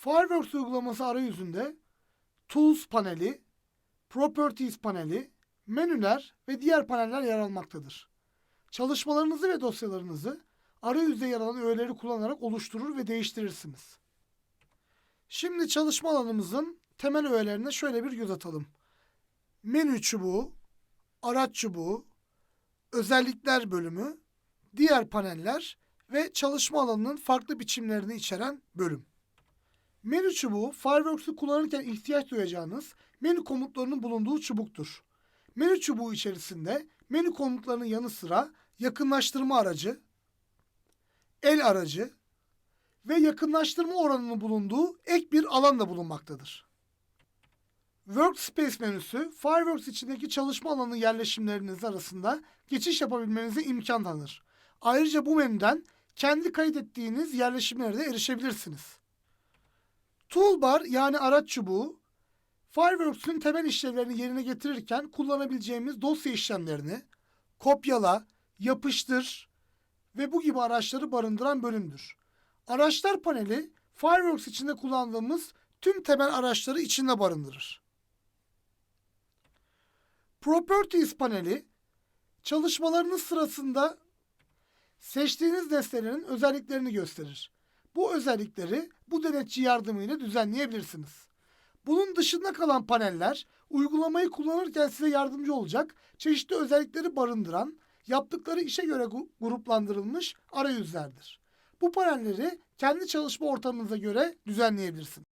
Fireworks uygulaması arayüzünde Tools paneli, Properties paneli, menüler ve diğer paneller yer almaktadır. Çalışmalarınızı ve dosyalarınızı arayüzde yer alan öğeleri kullanarak oluşturur ve değiştirirsiniz. Şimdi çalışma alanımızın temel öğelerine şöyle bir göz atalım. Menü çubuğu, araç çubuğu, özellikler bölümü, diğer paneller ve çalışma alanının farklı biçimlerini içeren bölüm. Menü çubuğu Fireworks'u kullanırken ihtiyaç duyacağınız menü komutlarının bulunduğu çubuktur. Menü çubuğu içerisinde menü komutlarının yanı sıra yakınlaştırma aracı, el aracı ve yakınlaştırma oranının bulunduğu ek bir alan da bulunmaktadır. Workspace menüsü Fireworks içindeki çalışma alanı yerleşimleriniz arasında geçiş yapabilmenize imkan tanır. Ayrıca bu menüden kendi kaydettiğiniz yerleşimlere de erişebilirsiniz. Toolbar yani araç çubuğu Fireworks'ün temel işlevlerini yerine getirirken kullanabileceğimiz dosya işlemlerini kopyala, yapıştır ve bu gibi araçları barındıran bölümdür. Araçlar paneli Fireworks içinde kullandığımız tüm temel araçları içinde barındırır. Properties paneli çalışmalarınız sırasında seçtiğiniz nesnelerin özelliklerini gösterir. Bu özellikleri bu denetçi yardımıyla düzenleyebilirsiniz. Bunun dışında kalan paneller uygulamayı kullanırken size yardımcı olacak çeşitli özellikleri barındıran yaptıkları işe göre gruplandırılmış arayüzlerdir. Bu panelleri kendi çalışma ortamınıza göre düzenleyebilirsiniz.